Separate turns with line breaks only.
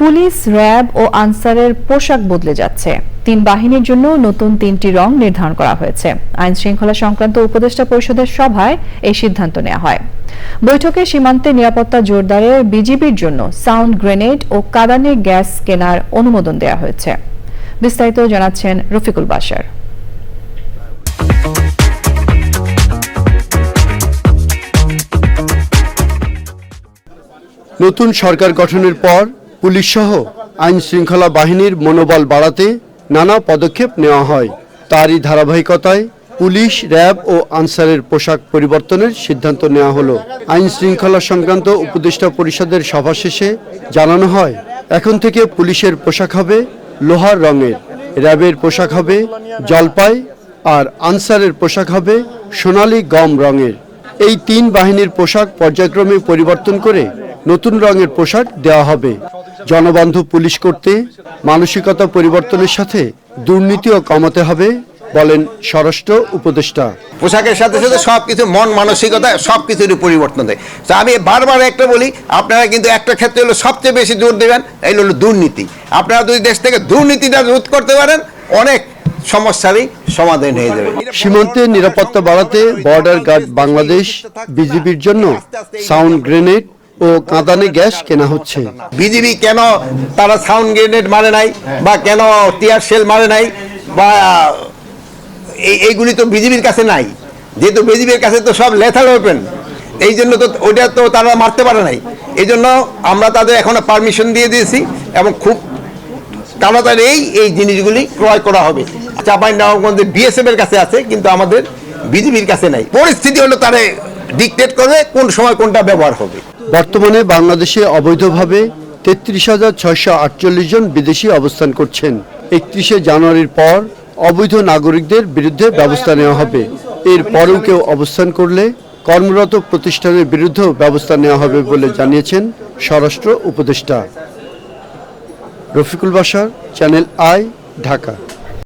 Police, RAB ও আনসারের পোশাক বদলে যাচ্ছে। তিন বাহিনীর জন্য নতুন তিনটি রং নির্ধারণ করা হয়েছে। আইন শৃঙ্খলা সংক্রান্ত উপদেষ্টা পরিষদের সভায় এই সিদ্ধান্ত নেওয়া হয়। বৈঠকে সীমান্তে নিরাপত্তা জোরদারে বিজিবির জন্য সাউন্ড গ্রেনেড ও কাদানে গ্যাস কেনার অনুমোদন দেওয়া হয়েছে। বিস্তারিত জানাচ্ছেন রফিকুল বাশার।
নতুন সরকার গঠনের পর পুলিশ সহ আইন শৃঙ্খলা বাহিনীর মনোবল বাড়াতে নানা পদক্ষেপ নেওয়া হয়। তারই ধারাবাহিকতায় পুলিশ, র্যাব ও আনসারের পোশাক পরিবর্তনের সিদ্ধান্ত নেওয়া হলো। আইন শৃঙ্খলা সংক্রান্ত উপদেষ্টা পরিষদের সভা শেষে জানানো হয়, এখন থেকে পুলিশের পোশাক হবে লোহার রঙের, র্যাবের পোশাক হবে জলপাই আর আনসারের পোশাক হবে সোনালি গম রঙের। এই তিন বাহিনীর পোশাক পর্যায়ক্রমে পরিবর্তন করে নতুন রঙের পোশাক দেওয়া হবে। জনবান্ধব পুলিশ করতে মানসিকতা পরিবর্তনের সাথে দুর্নীতিও কমাতে হবে বলেন স্বরাষ্ট্র উপদেষ্টা।
পোশাকের সাথে সাথে সব কিছু মন মানসিকতা সব কিছুরই পরিবর্তন দেয়। তো আমি বারবার একটা বলি আপনারা কিন্তু একটা ক্ষেত্রে হলো সবচেয়ে বেশি জোর দেবেন এই হলো দুর্নীতি। আপনারা যদি দেশ থেকে দুর্নীতিটা রোধ করতে পারেন অনেক সমস্যারই সমাধান হয়ে যাবে।
সীমান্তে নিরাপত্তা বাড়াতে বর্ডার গার্ড বাংলাদেশ বিজিবির জন্য সাউন্ড গ্রেনেড ও কাঁদানে গ্যাস কেনা হচ্ছে।
বিজিবি কেন তারা সাউন্ড গ্রেনেড মারে নাই বা কেন টিয়ার সেল মারে নাই বা এই এইগুলি তো বিজিবির কাছে নাই। যেহেতু বিজিবির কাছে তো সব লেথার ওপেন এই জন্য তো ওটা তো তারা মারতে পারে নাই। এই জন্য আমরা তাদের এখনও পারমিশন দিয়ে দিয়েছি এবং খুব তাড়াতাড়ি এই এই জিনিসগুলি ক্রয় করা হবে। চাপাই নবাবগঞ্জে বিএসএফ এর কাছে আছে, কিন্তু আমাদের বিজিবির কাছে নাই। পরিস্থিতি হলো তারা ডিকটেট করবে কোন সময় কোনটা ব্যবহার হবে।
বর্তমানে বাংলাদেশে অবৈধভাবে তেত্রিশ হাজার ছয়শো আটচল্লিশ জন বিদেশি অবস্থান করছেন। একত্রিশে জানুয়ারির পর অবৈধ নাগরিকদের বিরুদ্ধে ব্যবস্থা নেওয়া হবে। এর পরেও কেউ অবস্থান করলে কর্মরত প্রতিষ্ঠানের বিরুদ্ধেও ব্যবস্থা নেওয়া হবে বলে জানিয়েছেন স্বরাষ্ট্র উপদেষ্টা। রফিকুল বাসার চ্যানেল আই, ঢাকা।